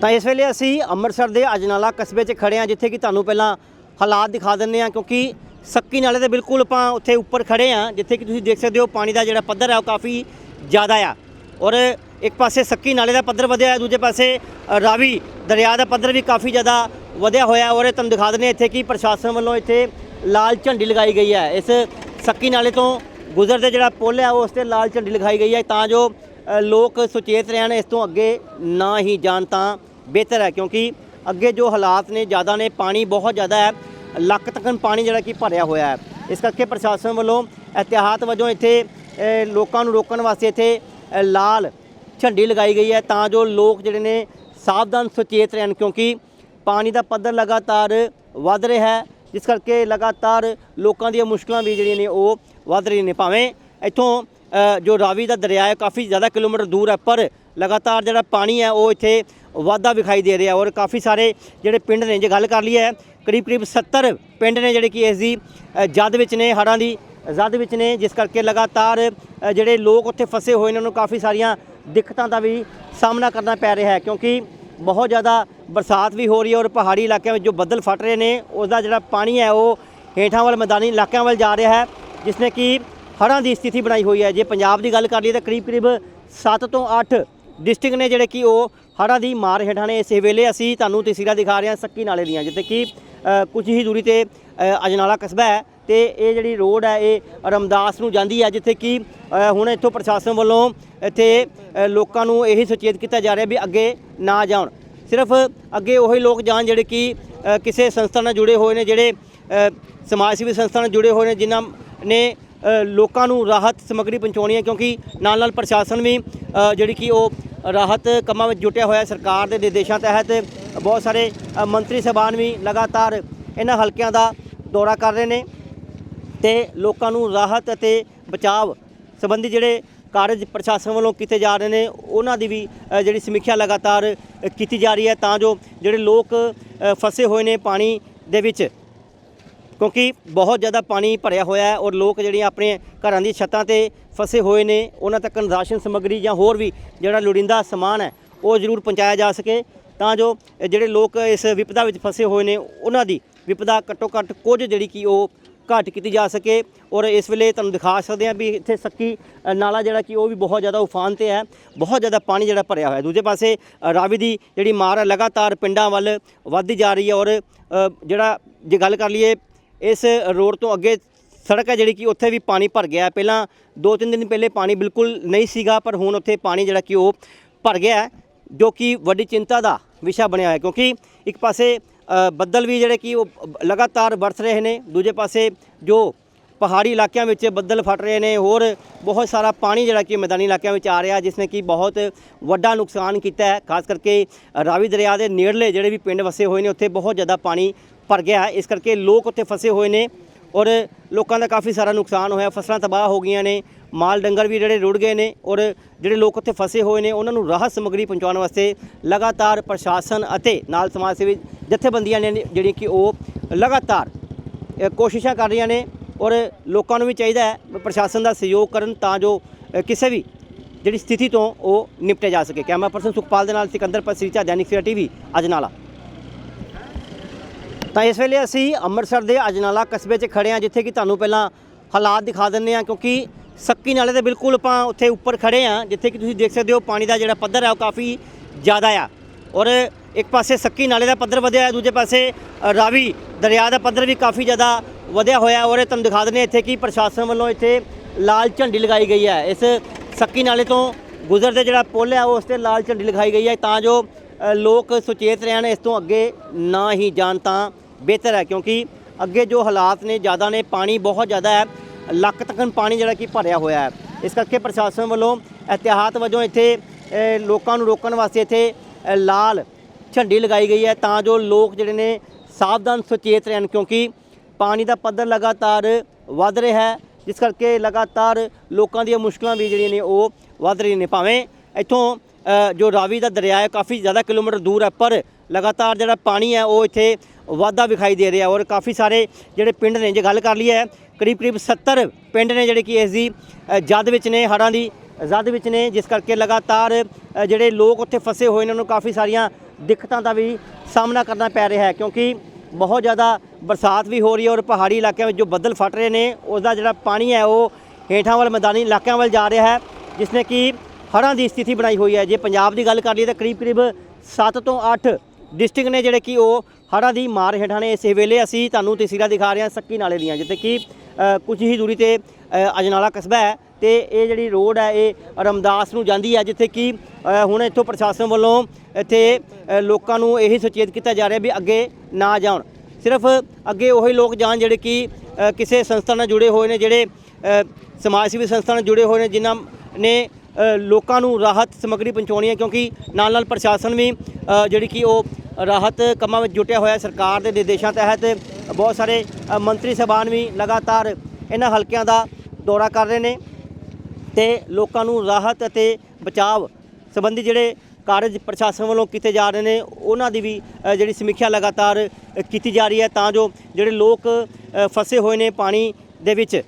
ਤਾਂ ਇਸ ਵੇਲੇ ਅਸੀਂ ਅੰਮ੍ਰਿਤਸਰ ਦੇ ਅਜਨਾਲਾ ਕਸਬੇ 'ਚ ਖੜੇ ਹਾਂ, ਜਿੱਥੇ ਕਿ ਤੁਹਾਨੂੰ ਪਹਿਲਾਂ ਹਾਲਾਤ ਦਿਖਾ ਦਿੰਦੇ ਹਾਂ, ਕਿਉਂਕਿ ਸੱਕੀ ਨਾਲੇ ਦੇ ਬਿਲਕੁਲ ਆਪਾਂ ਉੱਥੇ ਉੱਪਰ ਖੜੇ ਹਾਂ, ਜਿੱਥੇ ਕਿ ਤੁਸੀਂ ਦੇਖ ਸਕਦੇ ਹੋ ਪਾਣੀ ਦਾ ਜਿਹੜਾ ਪੱਧਰ ਹੈ ਉਹ ਕਾਫੀ ਜ਼ਿਆਦਾ ਆ। ਔਰ ਇੱਕ ਪਾਸੇ ਸੱਕੀ ਨਾਲੇ ਦਾ ਪੱਧਰ ਵਧਿਆ ਹੈ ਦੂਜੇ ਪਾਸੇ ਰਾਵੀ ਦਰਿਆ ਦਾ ਪੱਧਰ ਵੀ ਕਾਫੀ ਜ਼ਿਆਦਾ ਵਧਿਆ ਹੋਇਆ ਔਰ ਇਹ ਤੁਹਾਨੂੰ ਦਿਖਾ ਦਿੰਦੇ ਹਾਂ ਇੱਥੇ ਕਿ ਪ੍ਰਸ਼ਾਸਨ ਵੱਲੋਂ ਇੱਥੇ ਲਾਲ ਝੰਡੀ ਲਗਾਈ ਗਈ ਹੈ। ਇਸ ਸੱਕੀ ਨਾਲੇ ਤੋਂ ਗੁਜ਼ਰਦੇ ਜਿਹੜਾ ਪੁਲ ਹੈ, ਉਸ ਤੇ ਲਾਲ ਝੰਡੀ ਲਗਾਈ ਗਈ ਹੈ, ਤਾਂ ਜੋ ਲੋਕ ਸੁਚੇਤ ਰਹਿਣ, ਇਸ ਤੋਂ ਅੱਗੇ ਨਾ ਹੀ ਜਾਣ ਤਾਂ ਬਿਹਤਰ ਹੈ ਕਿਉਂਕਿ ਅੱਗੇ ਜੋ ਹਾਲਾਤ ਨੇ, ਜ਼ਿਆਦਾ ਨੇ, ਪਾਣੀ ਬਹੁਤ ਜ਼ਿਆਦਾ ਹੈ, ਲੱਕ ਤੱਕਨ ਪਾਣੀ ਜਿਹੜਾ ਕਿ ਭਰਿਆ ਹੋਇਆ ਹੈ। ਇਸ ਕਰਕੇ ਪ੍ਰਸ਼ਾਸਨ ਵੱਲੋਂ ਇhtiyਾਤ ਵਜੋਂ ਇੱਥੇ ਲੋਕਾਂ ਨੂੰ ਰੋਕਣ ਵਾਸਤੇ ਇੱਥੇ ਲਾਲ ਝੰਡੀ ਲਗਾਈ ਗਈ ਹੈ ਤਾਂ ਜੋ ਲੋਕ ਜਿਹੜੇ ਨੇ ਸਾਵਧਾਨ, ਸੁਚੇਤ ਰਹਿਣ ਕਿਉਂਕਿ ਪਾਣੀ ਦਾ ਪੱਧਰ ਲਗਾਤਾਰ ਵੱਧ ਰਿਹਾ ਹੈ। ਜਿਸ ਕਰਕੇ ਲਗਾਤਾਰ ਲੋਕਾਂ ਦੀਆਂ ਮੁਸ਼ਕਲਾਂ ਵੀ ਜਿਹੜੀਆਂ ਨੇ ਉਹ ਵੱਧ ਰਹੀਆਂ ਨੇ। ਭਾਵੇਂ ਇੱਥੋਂ ਜੋ ਰਾਵੀ ਦਾ ਦਰਿਆ ਹੈ, ਕਾਫੀ ਜ਼ਿਆਦਾ ਕਿਲੋਮੀਟਰ ਦੂਰ ਹੈ, ਪਰ ਲਗਾਤਾਰ ਜਿਹੜਾ ਪਾਣੀ ਹੈ ਉਹ ਇੱਥੇ ਵਾਧਾ ਵਿਖਾਈ ਦੇ ਰਿਹਾ ਔਰ ਕਾਫੀ ਸਾਰੇ ਜਿਹੜੇ ਪਿੰਡ ਨੇ, ਜੇ ਗੱਲ ਕਰ ਲਈ ਹੈ ਕਰੀਬ ਕਰੀਬ 70 ਪਿੰਡ ਨੇ ਜਿਹੜੇ ਕਿ ਇਸ ਦੀ ਜਦ ਵਿੱਚ ਨੇ, ਹੜ੍ਹਾਂ ਦੀ ਜ਼ਦ ਵਿੱਚ ਨੇ, ਜਿਸ ਕਰਕੇ ਲਗਾਤਾਰ ਜਿਹੜੇ ਲੋਕ ਉੱਥੇ ਫਸੇ ਹੋਏ ਨੇ, ਉਹਨਾਂ ਨੂੰ ਕਾਫੀ ਸਾਰੀਆਂ ਦਿੱਕਤਾਂ ਦਾ ਵੀ ਸਾਹਮਣਾ ਕਰਨਾ ਪੈ ਰਿਹਾ ਹੈ ਕਿਉਂਕਿ ਬਹੁਤ ਜ਼ਿਆਦਾ ਬਰਸਾਤ ਵੀ ਹੋ ਰਹੀ ਹੈ ਔਰ ਪਹਾੜੀ ਇਲਾਕਿਆਂ ਵਿੱਚ ਜੋ ਬੱਦਲ ਫਟ ਰਹੇ ਨੇ ਉਸ ਦਾ ਜਿਹੜਾ ਪਾਣੀ ਹੈ ਉਹ ਹੇਠਾਂ ਵੱਲ, ਮੈਦਾਨੀ ਇਲਾਕਿਆਂ ਵੱਲ ਜਾ ਰਿਹਾ ਹੈ, ਜਿਸ ਨੇ ਕਿ ਹੜ੍ਹਾਂ ਦੀ ਸਥਿਤੀ ਬਣਾਈ ਹੋਈ ਹੈ। ਜੇ ਪੰਜਾਬ ਦੀ ਗੱਲ ਕਰ ਲਈਏ ਤਾਂ ਕਰੀਬ ਕਰੀਬ 7 ਤੋਂ 8 ਡਿਸਟ੍ਰਿਕਟ ਨੇ ਜਿਹੜੇ ਕਿ ਉਹ ਹੜ੍ਹਾਂ ਦੀ ਮਾਰ ਹੇਠਾਂ ਨੇ। ਇਸ ਵੇਲੇ ਅਸੀਂ ਤੁਹਾਨੂੰ ਤਸਵੀਰਾਂ ਦਿਖਾ ਰਹੇ ਹਾਂ ਸੱਕੀ ਨਾਲੇ ਦੀਆਂ ਜਿੱਥੇ ਕਿ ਅ, ਕੁਝ ਹੀ ਦੂਰੀ ਤੇ ਅਜਨਾਲਾ ਕਸਬਾ ਹੈ ਤੇ ਇਹ ਜਿਹੜੀ ਰੋਡ ਹੈ ਇਹ ਰਮਦਾਸ ਨੂੰ ਜਾਂਦੀ ਹੈ ਜਿੱਥੇ ਕਿ ਹੁਣ ਇੱਥੋਂ ਪ੍ਰਸ਼ਾਸਨ ਵੱਲੋਂ ਇੱਥੇ ਲੋਕਾਂ ਨੂੰ ਇਹੀ ਸੁਚੇਤ ਕੀਤਾ ਜਾ ਰਿਹਾ ਵੀ ਅੱਗੇ ਨਾ ਜਾਣ। ਸਿਰਫ ਅੱਗੇ ਉਹੀ ਲੋਕ ਜਾਣ ਜਿਹੜੇ ਕਿ ਕਿਸੇ ਸੰਸਥਾ ਨਾਲ ਜੁੜੇ ਹੋਏ ਨੇ ਜਿਹੜੇ ਸਮਾਜ ਸੇਵੀ ਸੰਸਥਾ ਨਾਲ ਜੁੜੇ ਹੋਏ ਨੇ ਜਿਨ੍ਹਾਂ ਨੇ ਲੋਕਾਂ ਨੂੰ ਰਾਹਤ ਸਮੱਗਰੀ ਪਹੁੰਚਾਉਣੀ ਹੈ ਕਿਉਂਕਿ ਨਾਲ ਨਾਲ ਪ੍ਰਸ਼ਾਸਨ ਵੀ ਜਿਹੜੀ ਕਿ ਉਹ ਰਾਹਤ ਕੰਮਾਂ ਵਿੱਚ ਜੁਟਿਆ ਹੋਇਆ ਸਰਕਾਰ ਦੇ ਨਿਰਦੇਸ਼ਾਂ ਤਹਿਤ ਬਹੁਤ ਸਾਰੇ ਮੰਤਰੀ ਸਭਾਨ ਵੀ ਲਗਾਤਾਰ ਇਹਨਾਂ ਹਲਕਿਆਂ ਦਾ ਦੌਰਾ ਕਰ ਰਹੇ ਨੇ ਤੇ ਲੋਕਾਂ ਨੂੰ ਰਾਹਤ ਅਤੇ ਬਚਾਵ ਸੰਬੰਧੀ ਜਿਹੜੇ ਕਾਰਜ ਪ੍ਰਸ਼ਾਸਨ ਵੱਲੋਂ ਕੀਤੇ ਜਾ ਰਹੇ ਨੇ, ਉਹਨਾਂ ਦੀ ਵੀ ਜਿਹੜੀ ਸਮੀਖਿਆ ਲਗਾਤਾਰ ਕੀਤੀ ਜਾ ਰਹੀ ਹੈ ਤਾਂ ਜੋ ਜਿਹੜੇ ਲੋਕ ਫਸੇ ਹੋਏ ਨੇ ਪਾਣੀ ਦੇ ਵਿੱਚ। ਕਿਉਂਕਿ ਬਹੁਤ ਜ਼ਿਆਦਾ ਪਾਣੀ ਭਰਿਆ ਹੋਇਆ ਹੈ ਔਰ ਲੋਕ ਜਿਹੜੀਆਂ ਆਪਣੇ ਘਰਾਂ ਦੀ ਛੱਤਾਂ ਤੇ ਫਸੇ ਹੋਏ ਨੇ, ਉਹਨਾਂ ਤੱਕ ਰਾਸ਼ਨ ਸਮੱਗਰੀ ਜਾਂ ਹੋਰ ਵੀ ਜਿਹੜਾ ਲੋੜੀਂਦਾ ਸਮਾਨ ਹੈ, ਉਹ ਜ਼ਰੂਰ ਪਹੁੰਚਾਇਆ ਜਾ ਸਕੇ। ਤਾਂ ਜੋ ਜਿਹੜੇ ਲੋਕ ਇਸ ਵਿਪਦਾ ਵਿੱਚ ਫਸੇ ਹੋਏ ਨੇ, ਉਹਨਾਂ ਦੀ ਵਿਪਦਾ ਘੱਟੋ ਘੱਟ ਕੁਝ ਜਿਹੜੀ ਕਿ ਉਹ ਘਾਟ ਕੀਤੀ ਜਾ ਸਕੇ। ਔਰ ਇਸ ਵੇਲੇ ਤੁਹਾਨੂੰ ਦਿਖਾ ਸਕਦੇ ਹਾਂ ਵੀ ਇੱਥੇ ਸੱਕੀ ਨਾਲਾ ਜਿਹੜਾ ਕਿ ਉਹ ਵੀ ਬਹੁਤ ਜ਼ਿਆਦਾ ਉਫਾਨ ਤੇ ਹੈ। ਬਹੁਤ ਜ਼ਿਆਦਾ ਪਾਣੀ ਜਿਹੜਾ ਭਰਿਆ ਹੋਇਆ ਦੂਜੇ ਪਾਸੇ ਰਾਵੀ ਦੀ ਜਿਹੜੀ ਮਾਰ ਹੈ, ਲਗਾਤਾਰ ਪਿੰਡਾਂ ਵੱਲ ਵੱਧਦੀ ਜਾ ਰਹੀ ਹੈ ਔਰ ਜਿਹੜਾ ਜੇ ਗੱਲ ਕਰ ਲਈਏ ਇਸ ਰੋਡ ਤੋਂ ਅੱਗੇ ਸੜਕ ਹੈ ਜਿਹੜੀ ਕਿ ਉੱਥੇ ਵੀ ਪਾਣੀ ਭਰ ਗਿਆ ਪਹਿਲਾਂ ਦੋ ਤਿੰਨ ਦਿਨ ਪਹਿਲੇ ਪਾਣੀ ਬਿਲਕੁਲ ਨਹੀਂ ਸੀਗਾ, ਪਰ ਹੁਣ ਉੱਥੇ ਪਾਣੀ ਜਿਹੜਾ ਕਿ ਉਹ ਭਰ ਗਿਆ ਜੋ ਕਿ ਵੱਡੀ ਚਿੰਤਾ ਦਾ ਵਿਸ਼ਾ ਬਣਿਆ ਹੈ। ਕਿਉਂਕਿ ਇੱਕ ਪਾਸੇ ਬੱਦਲ ਵੀ ਜਿਹੜੇ ਕਿ ਉਹ ਲਗਾਤਾਰ ਵਰਸ ਰਹੇ ਨੇ, ਦੂਜੇ ਪਾਸੇ ਜੋ ਪਹਾੜੀ ਇਲਾਕਿਆਂ ਵਿੱਚ ਬੱਦਲ ਫਟ ਰਹੇ ਨੇ, ਹੋਰ ਬਹੁਤ ਸਾਰਾ ਪਾਣੀ ਜਿਹੜਾ ਕਿ ਮੈਦਾਨੀ ਇਲਾਕਿਆਂ ਵਿੱਚ ਆ ਰਿਹਾ, ਜਿਸ ਨੇ ਕਿ ਬਹੁਤ ਵੱਡਾ ਨੁਕਸਾਨ ਕੀਤਾ ਹੈ। ਖਾਸ ਕਰਕੇ ਰਾਵੀ ਦਰਿਆ ਦੇ ਨੇੜਲੇ ਜਿਹੜੇ ਵੀ ਪਿੰਡ ਵਸੇ ਹੋਏ ਨੇ, ਉੱਥੇ ਬਹੁਤ ਜ਼ਿਆਦਾ ਪਾਣੀ ਭਰ ਗਿਆ ਹੈ। ਇਸ ਕਰਕੇ ਲੋਕ ਉੱਥੇ ਫਸੇ ਹੋਏ ਨੇ ਔਰ ਲੋਕਾਂ ਦਾ ਕਾਫੀ ਸਾਰਾ ਨੁਕਸਾਨ ਹੋਇਆ। ਫਸਲਾਂ ਤਬਾਹ ਹੋ ਗਈਆਂ ਨੇ। ਮਾਲ ਡੰਗਰ ਵੀ ਜਿਹੜੇ ਰੁੜ ਗਏ ਨੇ ਔਰ ਜਿਹੜੇ ਲੋਕ ਉੱਥੇ ਫਸੇ ਹੋਏ ਨੇ, ਉਹਨਾਂ ਨੂੰ ਰਾਹਤ ਸਮੱਗਰੀ ਪਹੁੰਚਾਉਣ ਵਾਸਤੇ ਲਗਾਤਾਰ ਪ੍ਰਸ਼ਾਸਨ ਅਤੇ ਨਾਲ ਸਮਾਜ ਸੇਵੀ ਜਥੇਬੰਦੀਆਂ ਨੇ ਜਿਹੜੀਆਂ ਕਿ ਉਹ ਲਗਾਤਾਰ ਕੋਸ਼ਿਸ਼ਾਂ ਕਰ ਰਹੀਆਂ ਨੇ ਔਰ ਲੋਕਾਂ ਨੂੰ ਵੀ ਚਾਹੀਦਾ ਹੈ ਪ੍ਰਸ਼ਾਸਨ ਦਾ ਸਹਿਯੋਗ ਕਰਨ ਤਾਂ ਜੋ ਕਿਸੇ ਵੀ ਜਿਹੜੀ ਸਥਿਤੀ ਤੋਂ ਉਹ ਨਿਪਟਿਆ ਜਾ ਸਕੇ। ਕੈਮਰਾ ਪਰਸਨ ਸੁਖਪਾਲ ਦੇ ਨਾਲ ਸਿਕੰਦਰ ਪਸਰੀਚਾ ਦੈਨਿਕ ਸਵੇਰਾ ਟੀਵੀ ਅਜਨਾਲਾ ਤਾਂ ਇਸ ਵੇਲੇ ਅਸੀਂ ਅੰਮ੍ਰਿਤਸਰ ਦੇ ਅਜਨਾਲਾ ਕਸਬੇ 'ਚ ਖੜੇ ਹਾਂ, ਜਿੱਥੇ ਕਿ ਤੁਹਾਨੂੰ ਪਹਿਲਾਂ ਹਾਲਾਤ ਦਿਖਾ ਦਿੰਦੇ ਹਾਂ, ਕਿਉਂਕਿ ਸੱਕੀ ਨਾਲੇ ਦੇ ਬਿਲਕੁਲ ਆਪਾਂ ਉੱਥੇ ਉੱਪਰ ਖੜੇ ਹਾਂ, ਜਿੱਥੇ ਕਿ ਤੁਸੀਂ ਦੇਖ ਸਕਦੇ ਹੋ ਪਾਣੀ ਦਾ ਜਿਹੜਾ ਪੱਧਰ ਹੈ ਉਹ ਕਾਫੀ ਜ਼ਿਆਦਾ ਆ। ਔਰ ਇੱਕ ਪਾਸੇ ਸੱਕੀ ਨਾਲੇ ਦਾ ਪੱਧਰ ਵਧਿਆ ਹੈ, ਦੂਜੇ ਪਾਸੇ ਰਾਵੀ ਦਰਿਆ ਦਾ ਪੱਧਰ ਵੀ ਕਾਫੀ ਜ਼ਿਆਦਾ ਵਧਿਆ ਹੋਇਆ ਔਰ ਇਹ ਤੁਹਾਨੂੰ ਦਿਖਾ ਦਿੰਦੇ ਹਾਂ ਇੱਥੇ ਕਿ ਪ੍ਰਸ਼ਾਸਨ ਵੱਲੋਂ ਇੱਥੇ ਲਾਲ ਝੰਡੀ ਲਗਾਈ ਗਈ ਹੈ। ਇਸ ਸੱਕੀ ਨਾਲੇ ਤੋਂ ਗੁਜ਼ਰਦੇ ਜਿਹੜਾ ਪੁਲ ਹੈ, ਉਸ ਤੇ ਲਾਲ ਝੰਡੀ ਲਗਾਈ ਗਈ ਹੈ। ਤਾਂ ਜੋ ਲੋਕ ਸੁਚੇਤ ਰਹਿਣ, ਇਸ ਤੋਂ ਅੱਗੇ ਨਾ ਹੀ ਜਾਣ ਤਾਂ ਬਿਹਤਰ ਹੈ ਕਿਉਂਕਿ ਅੱਗੇ ਜੋ ਹਾਲਾਤ ਨੇ, ਜ਼ਿਆਦਾ ਨੇ, ਪਾਣੀ ਬਹੁਤ ਜ਼ਿਆਦਾ ਹੈ, ਲੱਕ ਤੱਕ ਪਾਣੀ ਜਿਹੜਾ ਕਿ ਭਰਿਆ ਹੋਇਆ ਹੈ। ਇਸ ਕਰਕੇ ਪ੍ਰਸ਼ਾਸਨ ਵੱਲੋਂ ਇhtiyਾਤ ਵਜੋਂ ਇੱਥੇ ਲੋਕਾਂ ਨੂੰ ਰੋਕਣ ਵਾਸਤੇ ਇੱਥੇ ਲਾਲ ਝੰਡੀ ਲਗਾਈ ਗਈ ਹੈ ਤਾਂ ਜੋ ਲੋਕ ਜਿਹੜੇ ਨੇ ਸਾਵਧਾਨ, ਸੁਚੇਤ ਰਹਿਣ ਕਿਉਂਕਿ ਪਾਣੀ ਦਾ ਪੱਧਰ ਲਗਾਤਾਰ ਵੱਧ ਰਿਹਾ ਹੈ, ਜਿਸ ਕਰਕੇ ਲਗਾਤਾਰ ਲੋਕਾਂ ਦੀਆਂ ਮੁਸ਼ਕਲਾਂ ਵੀ ਜਿਹੜੀਆਂ ਨੇ ਉਹ ਵੱਧ ਰਹੀਆਂ ਨੇ। ਭਾਵੇਂ ਇੱਥੋਂ ਜੋ ਰਾਵੀ ਦਾ ਦਰਿਆ ਹੈ, ਕਾਫੀ ਜ਼ਿਆਦਾ ਕਿਲੋਮੀਟਰ ਦੂਰ ਹੈ, ਪਰ ਲਗਾਤਾਰ ਜਿਹੜਾ ਪਾਣੀ ਹੈ ਉਹ ਇੱਥੇ ਵਾਧਾ ਵਿਖਾਈ ਦੇ ਰਿਹਾ ਔਰ ਕਾਫੀ ਸਾਰੇ ਜਿਹੜੇ ਪਿੰਡ ਨੇ, ਜੇ ਗੱਲ ਕਰ ਲਈ ਹੈ ਕਰੀਬ ਕਰੀਬ 70 ਪਿੰਡ ਨੇ ਜਿਹੜੇ ਕਿ ਇਸ ਦੀ ਜਦ ਵਿੱਚ ਨੇ, ਹੜ੍ਹਾਂ ਦੀ ਜ਼ਦ ਵਿੱਚ ਨੇ, ਜਿਸ ਕਰਕੇ ਲਗਾਤਾਰ ਜਿਹੜੇ ਲੋਕ ਉੱਥੇ ਫਸੇ ਹੋਏ ਨੇ, ਉਹਨਾਂ ਨੂੰ ਕਾਫੀ ਸਾਰੀਆਂ ਦਿੱਕਤਾਂ ਦਾ ਵੀ ਸਾਹਮਣਾ ਕਰਨਾ ਪੈ ਰਿਹਾ ਹੈ, ਕਿਉਂਕਿ ਬਹੁਤ ਜ਼ਿਆਦਾ ਬਰਸਾਤ ਵੀ ਹੋ ਰਹੀ ਹੈ ਔਰ ਪਹਾੜੀ ਇਲਾਕਿਆਂ ਵਿੱਚ ਜੋ ਬੱਦਲ ਫਟ ਰਹੇ ਨੇ ਉਸ ਦਾ ਜਿਹੜਾ ਪਾਣੀ ਹੈ, ਉਹ ਹੇਠਾਂ ਵੱਲ, ਮੈਦਾਨੀ ਇਲਾਕਿਆਂ ਵੱਲ ਜਾ ਰਿਹਾ ਹੈ, ਜਿਸ ਨੇ ਕਿ ਹੜ੍ਹਾਂ ਦੀ ਸਥਿਤੀ ਬਣਾਈ ਹੋਈ ਹੈ। ਜੇ ਪੰਜਾਬ ਦੀ ਗੱਲ ਕਰ ਲਈਏ, ਤਾਂ ਕਰੀਬ ਕਰੀਬ 7 ਤੋਂ 8 ਡਿਸਟ੍ਰਿਕਟ ਨੇ ਜਿਹੜੇ ਕਿ ਉਹ ਹੜ੍ਹਾਂ ਦੀ ਮਾਰ ਹੇਠਾਂ ਨੇ ਇਸ ਵੇਲੇ ਅਸੀਂ ਤੁਹਾਨੂੰ ਤਸਵੀਰਾਂ ਦਿਖਾ ਰਹੇ ਹਾਂ ਸੱਕੀ ਨਾਲੇ ਦੀਆਂ ਜਿੱਥੇ ਕਿ ਅ, ਕੁਝ ਹੀ ਦੂਰੀ ਤੇ ਅਜਨਾਲਾ ਕਸਬਾ ਹੈ ਤੇ ਇਹ ਜਿਹੜੀ ਰੋਡ ਹੈ ਇਹ ਰਮਦਾਸ ਨੂੰ ਜਾਂਦੀ ਹੈ ਜਿੱਥੇ ਕਿ ਹੁਣ ਇੱਥੋਂ ਪ੍ਰਸ਼ਾਸਨ ਵੱਲੋਂ ਇੱਥੇ ਲੋਕਾਂ ਨੂੰ ਇਹੀ ਸੁਚੇਤ ਕੀਤਾ ਜਾ ਰਿਹਾ ਵੀ ਅੱਗੇ ਨਾ ਜਾਣ। ਸਿਰਫ ਅੱਗੇ ਉਹੀ ਲੋਕ ਜਾਣ ਜਿਹੜੇ ਕਿ ਕਿਸੇ ਸੰਸਥਾ ਨਾਲ ਜੁੜੇ ਹੋਏ ਨੇ ਜਿਹੜੇ ਸਮਾਜ ਸੇਵੀ ਸੰਸਥਾ ਨਾਲ ਜੁੜੇ ਹੋਏ ਨੇ ਜਿਨ੍ਹਾਂ ਨੇ ਲੋਕਾਂ ਨੂੰ ਰਾਹਤ ਸਮੱਗਰੀ ਪਹੁੰਚਾਉਣੀ ਹੈ ਕਿਉਂਕਿ ਨਾਲ ਨਾਲ ਪ੍ਰਸ਼ਾਸਨ ਵੀ ਜਿਹੜੀ ਕਿ ਉਹ ਰਾਹਤ ਕੰਮਾਂ ਵਿੱਚ ਜੁਟਿਆ ਹੋਇਆ ਸਰਕਾਰ ਦੇ ਨਿਰਦੇਸ਼ਾਂ ਤਹਿਤ ਬਹੁਤ ਸਾਰੇ ਮੰਤਰੀ ਸਭਾਨ ਵੀ ਲਗਾਤਾਰ ਇਹਨਾਂ ਹਲਕਿਆਂ ਦਾ ਦੌਰਾ ਕਰ ਰਹੇ ਨੇ ਤੇ ਲੋਕਾਂ ਨੂੰ ਰਾਹਤ ਅਤੇ ਬਚਾਵ ਸੰਬੰਧੀ ਜਿਹੜੇ ਕਾਰਜ ਪ੍ਰਸ਼ਾਸਨ ਵੱਲੋਂ ਕੀਤੇ ਜਾ ਰਹੇ ਨੇ, ਉਹਨਾਂ ਦੀ ਵੀ ਜਿਹੜੀ ਸਮੀਖਿਆ ਲਗਾਤਾਰ ਕੀਤੀ ਜਾ ਰਹੀ ਹੈ ਤਾਂ ਜੋ ਜਿਹੜੇ ਲੋਕ ਫਸੇ ਹੋਏ ਨੇ ਪਾਣੀ ਦੇ ਵਿੱਚ।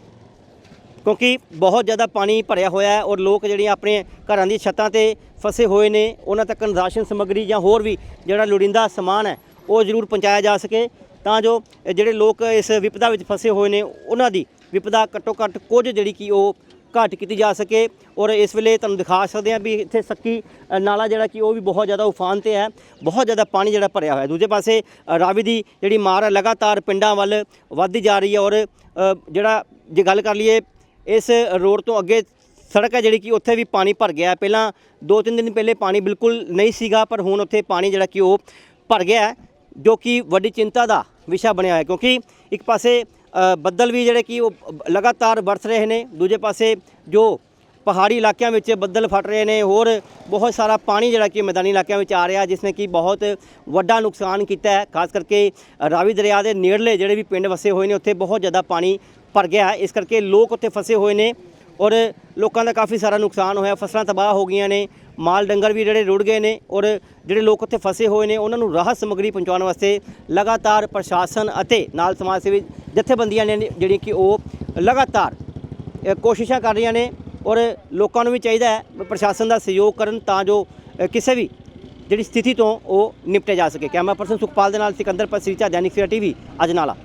ਕਿਉਂਕਿ ਬਹੁਤ ਜ਼ਿਆਦਾ ਪਾਣੀ ਭਰਿਆ ਹੋਇਆ ਹੈ ਔਰ ਲੋਕ ਜਿਹੜੀਆਂ ਆਪਣੇ ਘਰਾਂ ਦੀ ਛੱਤਾਂ ਤੇ ਫਸੇ ਹੋਏ ਨੇ, ਉਹਨਾਂ ਤੱਕ ਰਾਸ਼ਨ ਸਮੱਗਰੀ ਜਾਂ ਹੋਰ ਵੀ ਜਿਹੜਾ ਲੋੜੀਂਦਾ ਸਮਾਨ ਹੈ, ਉਹ ਜ਼ਰੂਰ ਪਹੁੰਚਾਇਆ ਜਾ ਸਕੇ। ਤਾਂ ਜੋ ਜਿਹੜੇ ਲੋਕ ਇਸ ਵਿਪਦਾ ਵਿੱਚ ਫਸੇ ਹੋਏ ਨੇ, ਉਹਨਾਂ ਦੀ ਵਿਪਦਾ ਘੱਟੋ ਘੱਟ ਕੁਝ ਜਿਹੜੀ ਕਿ ਉਹ ਘਾਟ ਕੀਤੀ ਜਾ ਸਕੇ। ਔਰ ਇਸ ਵੇਲੇ ਤੁਹਾਨੂੰ ਦਿਖਾ ਸਕਦੇ ਹਾਂ ਵੀ ਇੱਥੇ ਸੱਕੀ ਨਾਲਾ ਜਿਹੜਾ ਕਿ ਉਹ ਵੀ ਬਹੁਤ ਜ਼ਿਆਦਾ ਉਫਾਨ ਤੇ ਹੈ। ਬਹੁਤ ਜ਼ਿਆਦਾ ਪਾਣੀ ਜਿਹੜਾ ਭਰਿਆ ਹੋਇਆ ਦੂਜੇ ਪਾਸੇ ਰਾਵੀ ਦੀ ਜਿਹੜੀ ਮਾਰ ਹੈ, ਲਗਾਤਾਰ ਪਿੰਡਾਂ ਵੱਲ ਵੱਧਦੀ ਜਾ ਰਹੀ ਹੈ ਔਰ ਜਿਹੜਾ ਜੇ ਗੱਲ ਕਰ ਲਈਏ ਇਸ ਰੋਡ ਤੋਂ ਅੱਗੇ ਸੜਕ ਹੈ ਜਿਹੜੀ ਕਿ ਉੱਥੇ ਵੀ ਪਾਣੀ ਭਰ ਗਿਆ ਪਹਿਲਾਂ ਦੋ ਤਿੰਨ ਦਿਨ ਪਹਿਲੇ ਪਾਣੀ ਬਿਲਕੁਲ ਨਹੀਂ ਸੀਗਾ, ਪਰ ਹੁਣ ਉੱਥੇ ਪਾਣੀ ਜਿਹੜਾ ਕਿ ਉਹ ਭਰ ਗਿਆ ਜੋ ਕਿ ਵੱਡੀ ਚਿੰਤਾ ਦਾ ਵਿਸ਼ਾ ਬਣਿਆ ਹੈ। ਕਿਉਂਕਿ ਇੱਕ ਪਾਸੇ ਬੱਦਲ ਵੀ ਜਿਹੜੇ ਕਿ ਉਹ ਲਗਾਤਾਰ ਵਰਸ ਰਹੇ ਨੇ, ਦੂਜੇ ਪਾਸੇ ਜੋ ਪਹਾੜੀ ਇਲਾਕਿਆਂ ਵਿੱਚ ਬੱਦਲ ਫਟ ਰਹੇ ਨੇ, ਹੋਰ ਬਹੁਤ ਸਾਰਾ ਪਾਣੀ ਜਿਹੜਾ ਕਿ ਮੈਦਾਨੀ ਇਲਾਕਿਆਂ ਵਿੱਚ ਆ ਰਿਹਾ ਜਿਸ ਨੇ ਕਿ ਬਹੁਤ ਵੱਡਾ ਨੁਕਸਾਨ ਕੀਤਾ ਹੈ। ਖਾਸ ਕਰਕੇ ਰਾਵੀ ਦਰਿਆ ਦੇ ਨੇੜਲੇ ਜਿਹੜੇ ਵੀ ਪਿੰਡ ਵਸੇ ਹੋਏ ਨੇ, ਉੱਥੇ ਬਹੁਤ ਜ਼ਿਆਦਾ ਪਾਣੀ ਭਰ ਗਿਆ ਹੈ। ਇਸ ਕਰਕੇ ਲੋਕ ਉੱਥੇ ਫਸੇ ਹੋਏ ਨੇ ਔਰ ਲੋਕਾਂ ਦਾ ਕਾਫੀ ਸਾਰਾ ਨੁਕਸਾਨ ਹੋਇਆ। ਫਸਲਾਂ ਤਬਾਹ ਹੋ ਗਈਆਂ ਨੇ। ਮਾਲ ਡੰਗਰ ਵੀ ਜਿਹੜੇ ਰੁੜ ਗਏ ਨੇ ਔਰ ਜਿਹੜੇ ਲੋਕ ਉੱਥੇ ਫਸੇ ਹੋਏ ਨੇ, ਉਹਨਾਂ ਨੂੰ ਰਾਹਤ ਸਮੱਗਰੀ ਪਹੁੰਚਾਉਣ ਵਾਸਤੇ ਲਗਾਤਾਰ ਪ੍ਰਸ਼ਾਸਨ ਅਤੇ ਨਾਲ ਸਮਾਜ ਸੇਵੀ ਜਥੇਬੰਦੀਆਂ ਨੇ ਜਿਹੜੀਆਂ ਕਿ ਉਹ ਲਗਾਤਾਰ ਕੋਸ਼ਿਸ਼ਾਂ ਕਰ ਰਹੀਆਂ ਨੇ ਔਰ ਲੋਕਾਂ ਨੂੰ ਵੀ ਚਾਹੀਦਾ ਹੈ ਪ੍ਰਸ਼ਾਸਨ ਦਾ ਸਹਿਯੋਗ ਕਰਨ ਤਾਂ ਜੋ ਕਿਸੇ ਵੀ ਜਿਹੜੀ ਸਥਿਤੀ ਤੋਂ ਉਹ ਨਿਪਟਿਆ ਜਾ ਸਕੇ। ਕੈਮਰਾ ਪਰਸਨ ਸੁਖਪਾਲ ਦੇ ਨਾਲ ਸਿਕੰਦਰ ਪਸਰੀਚਾ ਦੈਨਿਕ ਸਵੇਰਾ ਟੀਵੀ, ਅਜਨਾਲਾ।